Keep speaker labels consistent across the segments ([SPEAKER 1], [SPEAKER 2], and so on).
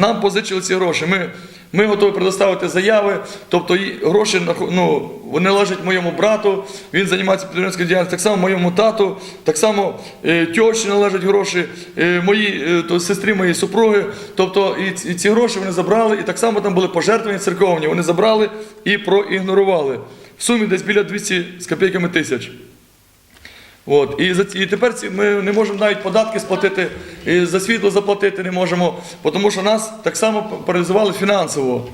[SPEAKER 1] Нам позичили ці гроші. Ми, ми готові предоставити заяви. Тобто гроші ну, вони належать моєму брату, він займається підприємницькою діяльністю, так само моєму тату, так само е, тьоші належать гроші, е, моїй е, то, сестрі моєї супруги. Тобто і ці гроші вони забрали, і так само там були пожертвовані церковні. Вони забрали і проігнорували. В сумі десь біля 200 з копійками тисяч. От. І, за, і тепер ці, ми не можемо навіть податки сплатити, і за світло заплатити не можемо, тому що нас так само паралізували фінансово.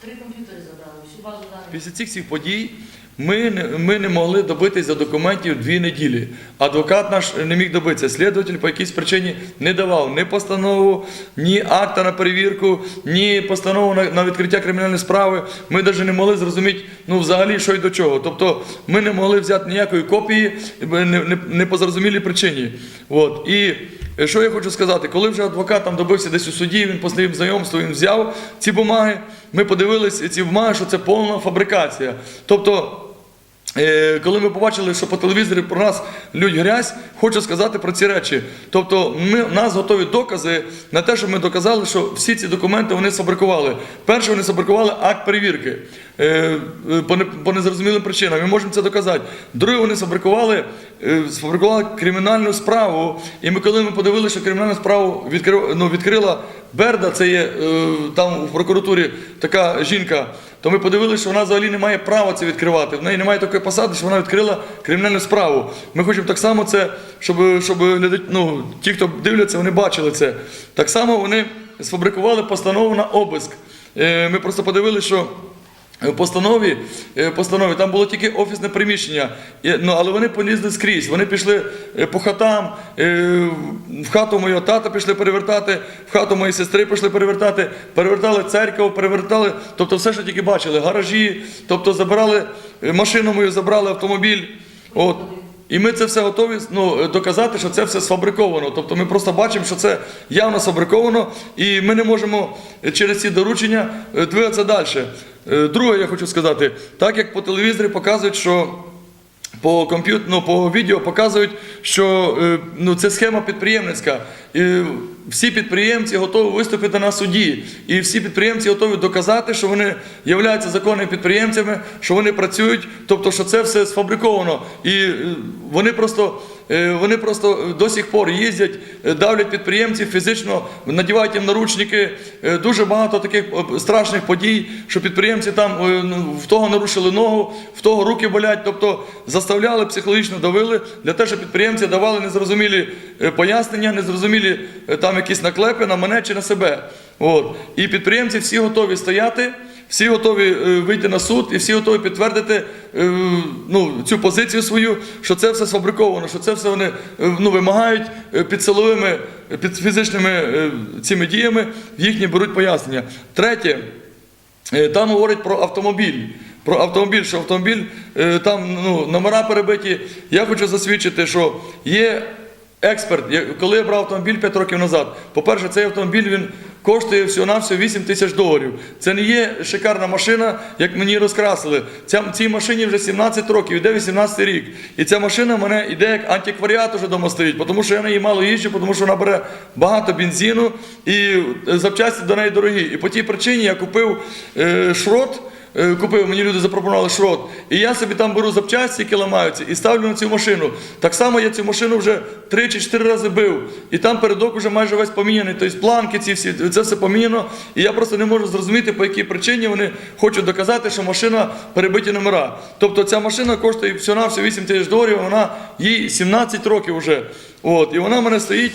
[SPEAKER 2] Три комп'ютери забрали, всю базу даних.
[SPEAKER 1] Після цих всіх подій ми не, ми не могли добитися документів дві неділі. Адвокат наш не міг добитися. Слідователь по якійсь причині не давав ні постанову, ні акта на перевірку, ні постанову на, на відкриття кримінальної справи. Ми навіть не могли зрозуміти ну, взагалі, що й до чого. Тобто ми не могли взяти ніякої копії не, не, не по зрозумілій причині. От. І е, що я хочу сказати, коли вже адвокат там добився десь у суді, він по своїм знайомству він взяв ці бумаги, ми подивилися ці бумаги, що це повна фабрикація. Тобто, Коли ми побачили, що по телевізорі про нас лють грязь, хочу сказати про ці речі. Тобто, ми, у нас готові докази на те, що ми доказали, що всі ці документи вони сфабрикували. Перше, вони сфабрикували акт перевірки е, е, по, не, по незрозумілим причинам. Ми можемо це доказати. Друге, вони сфабрикували, е, сфабрикували кримінальну справу. І ми, коли ми подивилися, що кримінальну справу відкрив, ну, відкрила Берда, це є е, там в прокуратурі така жінка, то ми подивилися, що вона взагалі не має права це відкривати. В неї немає такої посади, що вона відкрила кримінальну справу. Ми хочемо так само це, щоб, щоб ну, ті, хто дивляться, вони бачили це. Так само вони сфабрикували постанову на обиск. Е, Ми просто подивилися, що. В постанові, е, постанові там було тільки офісне приміщення, ну, але вони полізли скрізь. Вони пішли е, по хатам, е, в хату моєго тата пішли перевертати, в хату моєї сестри пішли перевертати, перевертали церкву, перевертали, тобто все, що тільки бачили, гаражі, тобто забирали е, машину мою, забрали автомобіль. От. І ми це все готові ну, доказати, що це все сфабриковано. Тобто ми просто бачимо, що це явно сфабриковано, і ми не можемо через ці доручення е, двигатися далі. Е, Друге, я хочу сказати, так як по телевізорі показують, що по комп'ют... ну, по відео показують, що е, ну, це схема підприємницька. Всі підприємці готові виступити на суді. І всі підприємці готові доказати, що вони являються законними підприємцями, що вони працюють, тобто, що це все сфабриковано. І е, вони просто. е, Вони просто до сих пор їздять, е, давлять підприємців фізично, надівають їм наручники. Дуже багато таких страшних подій, що підприємці там ну, в того нарушили ногу, в того руки болять. Тобто заставляли психологічно давили для того, щоб підприємці давали незрозумілі пояснення, незрозумілі там якісь наклепи на мене чи на себе. От. І підприємці всі готові стояти. Всі готові е, вийти на суд і всі готові підтвердити е, ну, цю позицію свою, що це все сфабриковано, що це все вони е, ну, вимагають під силовими, під фізичними цими діями, їхні беруть пояснення. Третє, Там говорять про автомобіль. Про автомобіль, що автомобіль, там ну, номера перебиті. Я хочу засвідчити, що є експерт. Коли я брав автомобіль 5 років назад, по-перше, цей автомобіль він коштує всього-навсього 8 тисяч доларів. Це не є шикарна машина, як мені розкрасили. Ця, цій машині вже 17 років, йде 18 рік. І ця машина в мене йде як антикваріат уже вдома стоїть, тому що я на її мало їжджу, тому що вона бере багато бензину і е, запчасті до неї дорогі. І по тій причині я купив е, шрот. Е, Купив, мені люди запропонували шрот. І я собі там беру запчасті, які ламаються, і ставлю на цю машину. Так само я цю машину вже три чи чотири рази бив. І там передок вже майже весь поміняний. Тобто планки ці всі, це все поміняно. І я просто не можу зрозуміти, по якій причині вони хочуть доказати, що машина перебиті номера. Тобто ця машина коштує всього-навсього 8 тисяч доларів, вона їй 17 років вже. От, і вона в мене стоїть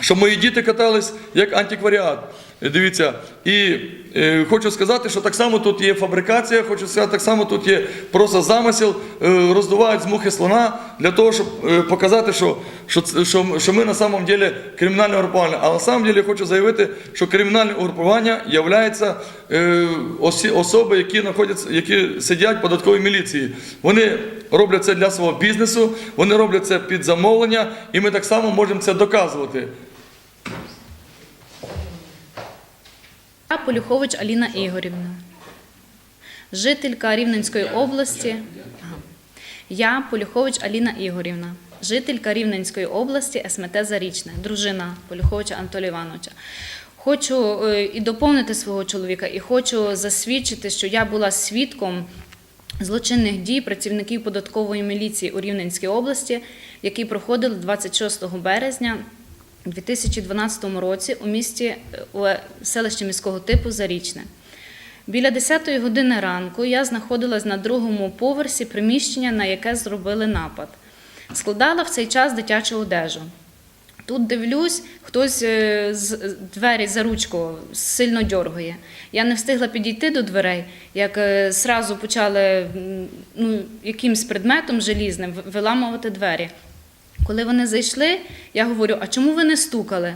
[SPEAKER 1] щоб мої діти катались як антикваріат. Е, Дивіться, і е, хочу сказати, що так само тут є фабрикація, хочу сказати, так само тут є просто замисел, е, роздувають з мухи слона для того, щоб е, показати, що, що, що, що ми на самом деле кримінальне угрупування. А на самом деле хочу заявити, що кримінальне угрупування є е, осі, особи, які знаходяться, які сидять в податковій міліції. Вони роблять це для свого бізнесу, вони роблять це під замовлення, і ми так само можемо це доказувати.
[SPEAKER 3] Я Полюхович Аліна Ігорівна, жителька Рівненської області. Я Полюхович Аліна Ігорівна, жителька Рівненської області СМТ Зарічне, дружина Полюховича Анатолія Івановича. Хочу е, і доповнити свого чоловіка, і хочу засвідчити, що я була свідком злочинних дій працівників податкової міліції у Рівненській області, які проходили 26 березня 2012 році у місті е, у селищі міського типу Зарічне. Біля 10 години ранку я знаходилась на другому поверсі приміщення, на яке зробили напад. Складала в цей час дитячу одежу. Тут дивлюсь, хтось е, з двері за ручку сильно дьоргає. Я не встигла підійти до дверей, як е, зразу почали ну, якимсь предметом желізним виламувати двері. Коли вони зайшли, я говорю: а чому ви не стукали?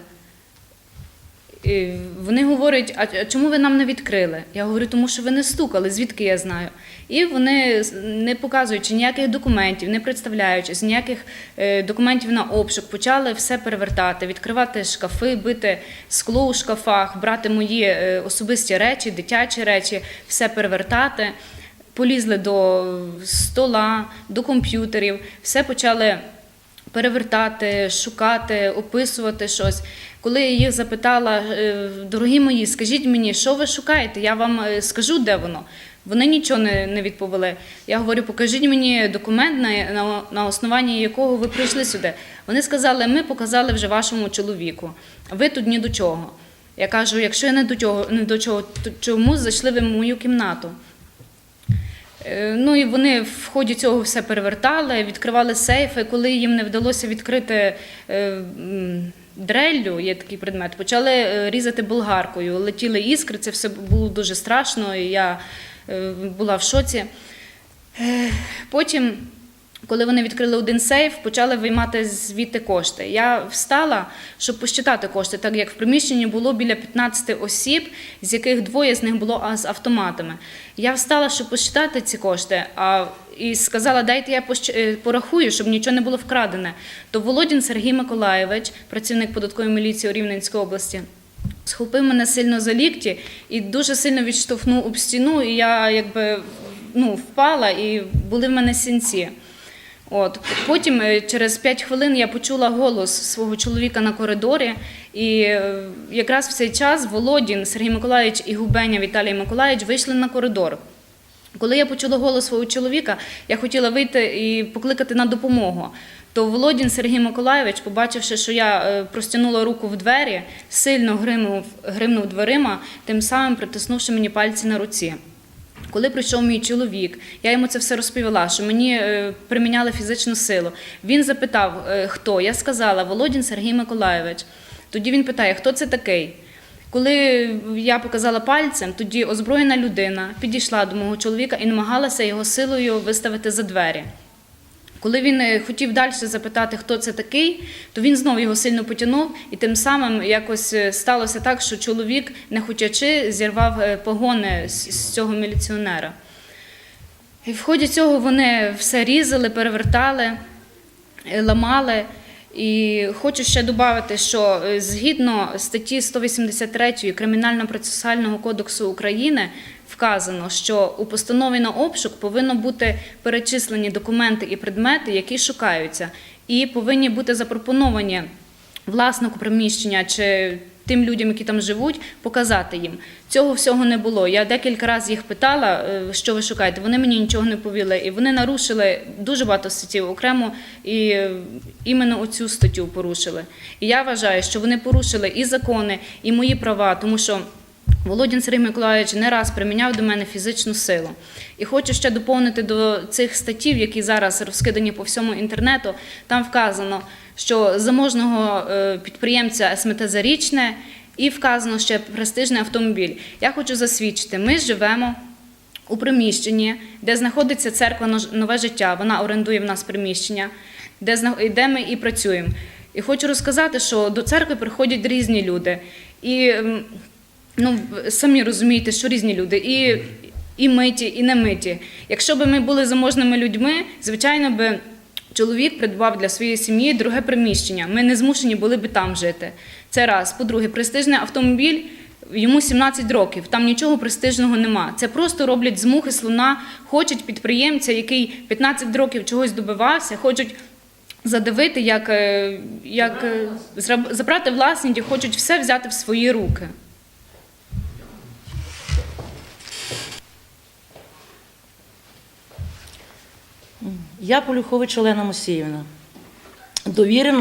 [SPEAKER 3] І вони говорять, а чому ви нам не відкрили? Я говорю, тому що ви не стукали, звідки я знаю. І вони, не показуючи ніяких документів, не представляючись, ніяких е, документів на обшук, почали все перевертати, відкривати шкафи, бити скло у шкафах, брати мої е, особисті речі, дитячі речі, все перевертати. Полізли до стола, до комп'ютерів, все почали перевертати, шукати, описувати щось. Коли я їх запитала, е, дорогі мої, скажіть мені, що ви шукаєте? Я вам е, скажу, де воно. Вони нічого не, відповіли. Я говорю, покажіть мені документ, на основанні якого ви прийшли сюди. Вони сказали, ми показали вже вашому чоловіку, а ви тут ні до чого. Я кажу, якщо я не до чого, не до чого, то чому зайшли ви в мою кімнату? Е, Ну і вони в ході цього все перевертали, відкривали сейфи. Коли їм не вдалося відкрити е, дреллю, є такий предмет, почали е, різати болгаркою. Летіли іскри, це все було дуже страшно, і я була в шоці. Потім, коли вони відкрили один сейф, почали виймати звідти кошти. Я встала, щоб посчитати кошти, так як в приміщенні було біля 15 осіб, з яких двоє з них було з автоматами. Я встала, щоб посчитати ці кошти, а і сказала, дайте я е, порахую, щоб нічого не було вкрадене. То Володін Сергій Миколаєвич, працівник податкової міліції у Рівненській області, схопив мене сильно за лікті і дуже сильно відштовхнув об стіну, і я якби ну, впала, і були в мене сінці. От потім, е, через 5 хвилин, я почула голос свого чоловіка на коридорі, і е, якраз в цей час Володін Сергій Миколаївич і Губеня Віталій Миколаївич вийшли на коридор. Коли я почула голос свого чоловіка, я хотіла вийти і покликати на допомогу. То Володін Сергій Миколаєвич, побачивши, що я е, простягнула руку в двері, сильно гримнув, гримнув дверима, тим самим притиснувши мені пальці на руці. Коли прийшов мій чоловік, я йому це все розповіла, що мені е, приміняли фізичну силу. Він запитав, е, хто. Я сказала Володін Сергій Миколаєвич. Тоді він питає, хто це такий. Коли я показала пальцем, тоді озброєна людина підійшла до мого чоловіка і намагалася його силою виставити за двері. Коли він е, хотів далі запитати, хто це такий, то він знову його сильно потягнув, і тим самим якось е, сталося так, що чоловік, не хотячи, зірвав е, погони з цього міліціонера. І в ході цього вони все різали, перевертали, ламали. І хочу ще додати, що згідно статті 183 Кримінально-процесуального кодексу України вказано, що у постанові на обшук повинно бути перечислені документи і предмети, які шукаються, і повинні бути запропоновані власнику приміщення чи тим людям, які там живуть, показати їм. Цього всього не було. Я декілька разів їх питала, е, що ви шукаєте. Вони мені нічого не повіли. І вони нарушили дуже багато статтів окремо і е, іменно оцю статтю порушили. І я вважаю, що вони порушили і закони, і мої права, тому що. Володін Сергій Миколаївич не раз приміняв до мене фізичну силу. І хочу ще доповнити до цих статтів, які зараз розкидані по всьому інтернету. Там вказано, що заможного е, підприємця СМТ Зарічне і вказано ще престижний автомобіль. Я хочу засвідчити, ми живемо у приміщенні, де знаходиться церква Нове життя. Вона орендує в нас приміщення, де, ми і працюємо. І хочу розказати, що до церкви приходять різні люди. І ну, самі розумієте, що різні люди. І, і миті, і не миті. Якщо б ми були заможними людьми, звичайно би чоловік придбав для своєї сім'ї друге приміщення. Ми не змушені були би там жити. Це раз. По-друге, престижний автомобіль. Йому 17 років, там нічого престижного нема. Це просто роблять з мухи слона, хочуть підприємця, який 15 років чогось добивався, хочуть задавити, як, е, як е, забрати власність хочуть все взяти в свої руки.
[SPEAKER 4] Я Полюхович Олена Мосіївна. Довірена